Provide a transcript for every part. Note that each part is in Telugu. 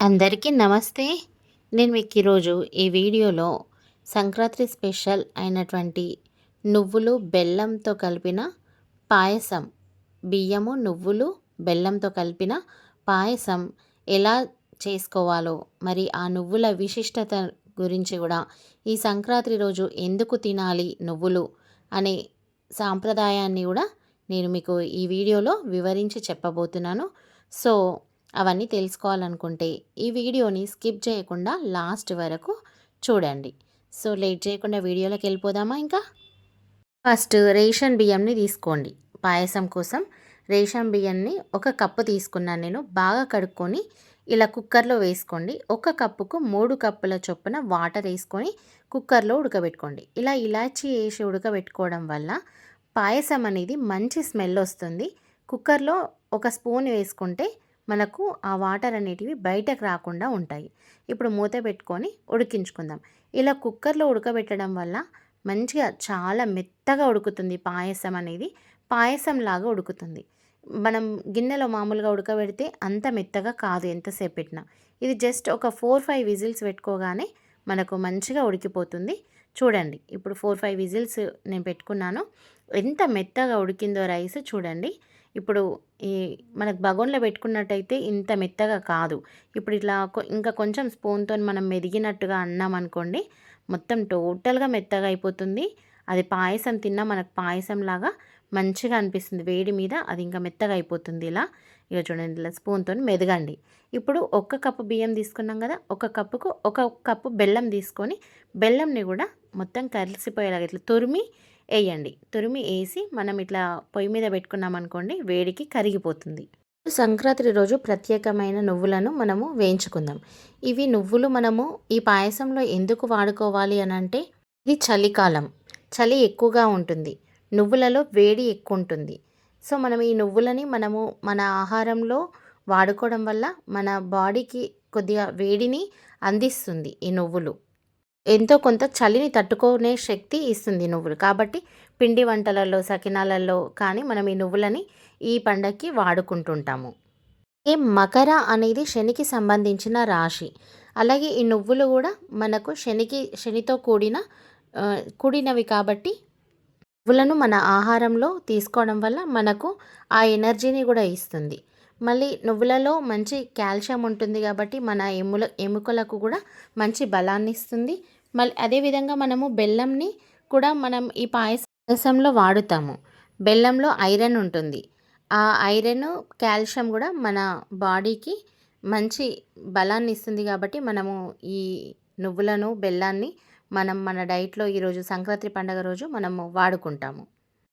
అందరికీ నమస్తే. నేను మీకు ఈరోజు ఈ వీడియోలో సంక్రాంతి స్పెషల్ అయినటువంటి నువ్వులు బెల్లంతో కలిపిన పాయసం బియ్యము నువ్వులు బెల్లంతో కలిపిన పాయసం ఎలా చేసుకోవాలో మరి ఆ నువ్వుల విశిష్టత గురించి కూడా ఈ సంక్రాంతి రోజు ఎందుకు తినాలి నువ్వులు అనే సాంప్రదాయాన్ని కూడా నేను మీకు ఈ వీడియోలో వివరించి చెప్పబోతున్నాను. సో అవన్నీ తెలుసుకోవాలనుకుంటే ఈ వీడియోని స్కిప్ చేయకుండా లాస్ట్ వరకు చూడండి. సో లేట్ చేయకుండా వీడియోలోకి వెళ్ళిపోదామా ఇంకా? ఫస్ట్ రేషన్ బియ్యంని తీసుకోండి. పాయసం కోసం రేషన్ బియ్యాన్ని ఒక కప్పు తీసుకున్నాను నేను. బాగా కడుక్కొని ఇలా కుక్కర్లో వేసుకోండి. ఒక కప్పుకు మూడు కప్పుల చొప్పున వాటర్ వేసుకొని కుక్కర్లో ఉడకబెట్టుకోండి. ఇలా ఇలాచి వేసి ఉడకబెట్టుకోవడం వల్ల పాయసం అనేది మంచి స్మెల్ వస్తుంది. కుక్కర్లో ఒక స్పూన్ వేసుకుంటే మనకు ఆ వాటర్ అనేటివి బయటకు రాకుండా ఉంటాయి. ఇప్పుడు మూత పెట్టుకొని ఉడికించుకుందాం. ఇలా కుక్కర్లో ఉడకబెట్టడం వల్ల మంచిగా చాలా మెత్తగా ఉడుకుతుంది పాయసం అనేది. పాయసం లాగా ఉడుకుతుంది. మనం గిన్నెలో మామూలుగా ఉడకబెడితే అంత మెత్తగా కాదు ఎంతసేపు పెట్టినా ఇది జస్ట్ ఒక ఫోర్ ఫైవ్ విజిల్స్ పెట్టుకోగానే మనకు మంచిగా ఉడికిపోతుంది. చూడండి ఇప్పుడు ఫోర్ ఫైవ్ విజిల్స్ నేను పెట్టుకున్నాను. ఎంత మెత్తగా ఉడికిందో రైస్ చూడండి. ఇప్పుడు ఈ మనకు బగోన్లో పెట్టుకున్నట్టయితే ఇంత మెత్తగా కాదు. ఇప్పుడు ఇట్లా ఇంకా కొంచెం స్పూన్తో మనం మెదిగినట్టుగా అన్నాం అనుకోండి మొత్తం టోటల్గా మెత్తగా అయిపోతుంది. అది పాయసం తిన్నా మనకు పాయసం లాగా మంచిగా అనిపిస్తుంది. వేడి మీద అది ఇంకా మెత్తగా అయిపోతుంది ఇలా. ఇక చూడండి ఇలా స్పూన్తో మెదగండి. ఇప్పుడు ఒక్క కప్పు బియ్యం తీసుకున్నాం కదా ఒక కప్పుకు ఒక కప్పు బెల్లం తీసుకొని బెల్లంని కూడా మొత్తం కలిసిపోయేలాగా ఇట్లా తురిమి వేయండి. తురిమి వేసి మనం ఇట్లా పొయ్యి మీద పెట్టుకున్నాం అనుకోండి వేడికి కరిగిపోతుంది. సంక్రాంతి రోజు ప్రత్యేకమైన నువ్వులను మనము వేయించుకుందాం. ఇవి నువ్వులు మనము ఈ పాయసంలో ఎందుకు వాడుకోవాలి అని అంటే ఇది చలికాలం. చలి ఎక్కువగా ఉంటుంది. నువ్వులలో వేడి ఎక్కువ ఉంటుంది సో మనం ఈ నువ్వులని మనము మన ఆహారంలో వాడుకోవడం వల్ల మన బాడీకి కొద్దిగా వేడిని అందిస్తుంది ఈ నువ్వులు. ఎంతో కొంత చలిని తట్టుకునే శక్తి ఇస్తుంది నువ్వులు. కాబట్టి పిండి వంటలలో సకినాలలో కానీ మనం ఈ నువ్వులని ఈ పండగకి వాడుకుంటుంటాము. ఏ మకర అనేది శనికి సంబంధించిన రాశి. అలాగే ఈ నువ్వులు కూడా మనకు శనికి శనితో కూడిన కూడినవి కాబట్టి నువ్వులను మన ఆహారంలో తీసుకోవడం వల్ల మనకు ఆ ఎనర్జీని కూడా ఇస్తుంది. మళ్ళీ నువ్వులలో మంచి కాల్షియం ఉంటుంది కాబట్టి మన ఎముల ఎముకలకు కూడా మంచి బలాన్ని ఇస్తుంది. మళ్ళీ అదేవిధంగా మనము బెల్లంని కూడా మనం ఈ పాయసంలో వాడుతాము. బెల్లంలో ఐరన్ ఉంటుంది. ఆ ఐరన్ కాల్షియం కూడా మన బాడీకి మంచి బలాన్ని ఇస్తుంది కాబట్టి మనము ఈ నువ్వులను బెల్లాన్ని మనం మన డైట్లో ఈరోజు సంక్రాంతి పండుగ రోజు మనము వాడుకుంటాము.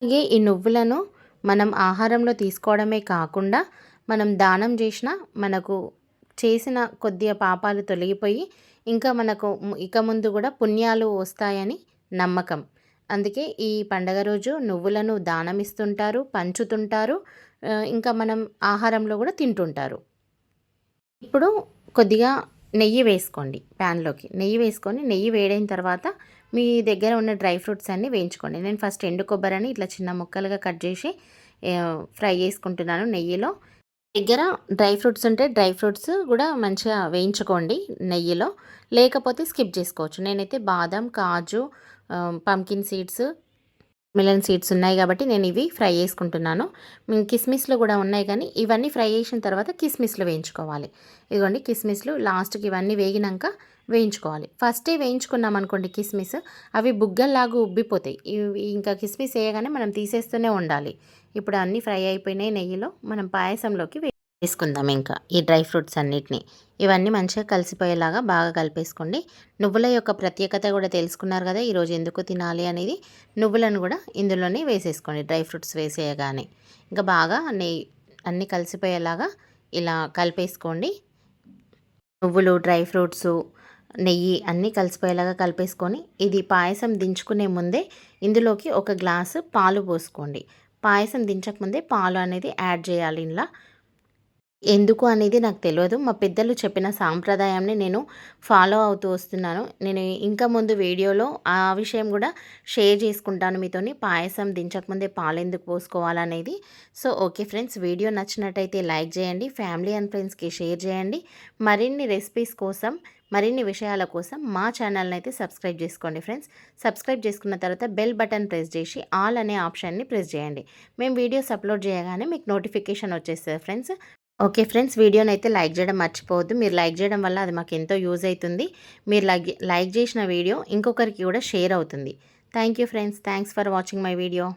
అలాగే ఈ నువ్వులను మనం ఆహారంలో తీసుకోవడమే కాకుండా మనం దానం చేసిన మనకు చేసిన కొద్దిగా పాపాలు తొలగిపోయి ఇంకా మనకు ఇక ముందు కూడా పుణ్యాలు వస్తాయని నమ్మకం. అందుకే ఈ పండగ రోజు నువ్వులను దానం ఇస్తుంటారు పంచుతుంటారు ఇంకా మనం ఆహారంలో కూడా తింటుంటారు. ఇప్పుడు కొద్దిగా నెయ్యి వేసుకోండి ప్యాన్లోకి. నెయ్యి వేసుకొని నెయ్యి వేడైన తర్వాత మీ దగ్గర ఉన్న డ్రై ఫ్రూట్స్ అన్నీ వేయించుకోండి. నేను ఫస్ట్ ఎండు కొబ్బరిని ఇట్లా చిన్న ముక్కలుగా కట్ చేసి ఫ్రై చేసుకుంటున్నాను నెయ్యిలో. దగ్గర డ్రై ఫ్రూట్స్ ఉంటే డ్రై ఫ్రూట్స్ కూడా మంచిగా వేయించుకోండి నెయ్యిలో. లేకపోతే స్కిప్ చేసుకోవచ్చు. నేనైతే బాదం కాజు పంకిన్ సీడ్స్ మిలన్ సీడ్స్ ఉన్నాయి కాబట్టి నేను ఇవి ఫ్రై చేసుకుంటున్నాను. కిస్మిస్లు కూడా ఉన్నాయి కానీ ఇవన్నీ ఫ్రై చేసిన తర్వాత కిస్మిస్లు వేయించుకోవాలి. ఇదిగోండి కిస్మిస్లు లాస్ట్కి ఇవన్నీ వేగినాక వేయించుకోవాలి. ఫస్టే వేయించుకున్నాం అనుకోండి కిస్మిస్ అవి బుగ్గల్లాగా ఉబ్బిపోతాయి. ఇంకా కిస్మిస్ వేయగానే మనం తీసేస్తూనే ఉండాలి. ఇప్పుడు అన్నీ ఫ్రై అయిపోయినాయి నెయ్యిలో మనం పాయసంలోకి వేసుకుందాం ఇంకా. ఈ డ్రై ఫ్రూట్స్ అన్నిటిని. ఇవన్నీ మంచిగా కలిసిపోయేలాగా బాగా కలిపేసుకోండి. నువ్వుల యొక్క ప్రత్యేకత కూడా తెలుసుకున్నారు కదా ఈరోజు ఎందుకు తినాలి అనేది. నువ్వులను కూడా ఇందులోనే వేసేసుకోండి డ్రై ఫ్రూట్స్ వేసేయగానే. ఇంకా బాగా నెయ్యి అన్నీ కలిసిపోయేలాగా ఇలా కలిపేసుకోండి. నువ్వులు డ్రై ఫ్రూట్స్ నెయ్యి అన్నీ కలిసిపోయేలాగా కలిపేసుకొని ఇది పాయసం దించుకునే ముందే ఇందులోకి ఒక గ్లాసు పాలు పోసుకోండి. పాయసం దించకముందే పాలు అనేది యాడ్ చేయాలి ఇలా ఎందుకు అనేది నాకు తెలియదు మా పెద్దలు చెప్పిన సాంప్రదాయాన్ని నేను ఫాలో అవుతూ వస్తున్నాను. నేను ఇంకా ముందు వీడియోలో ఆ విషయం కూడా షేర్ చేసుకుంటాను మీతోని. పాయసం దించకముందే పాలు ఎందుకు పోసుకోవాలనేది. సో ఓకే ఫ్రెండ్స్ వీడియో నచ్చినట్టయితే లైక్ చేయండి ఫ్యామిలీ అండ్ ఫ్రెండ్స్కి షేర్ చేయండి. మరిన్ని రెసిపీస్ కోసం మరిన్ని విషయాల కోసం మా ఛానల్ని అయితే సబ్స్క్రైబ్ చేసుకోండి ఫ్రెండ్స్. సబ్స్క్రైబ్ చేసుకున్న తర్వాత బెల్ బటన్ ప్రెస్ చేసి ఆల్ అనే ఆప్షన్ని ప్రెస్ చేయండి. మేము వీడియోస్ అప్లోడ్ చేయగానే మీకు నోటిఫికేషన్ వచ్చేస్తుంది ఫ్రెండ్స్. ఓకే ఫ్రెండ్స్ వీడియోని అయితే లైక్ చేయడం మర్చిపోవద్దు. మీరు లైక్ చేయడం వల్ల అది మాకు ఎంతో యూజ్ అవుతుంది. మీరు లైక్ లైక్ చేసిన వీడియో ఇంకొకరికి కూడా షేర్ అవుతుంది. Thank you friends. Thanks for watching my video.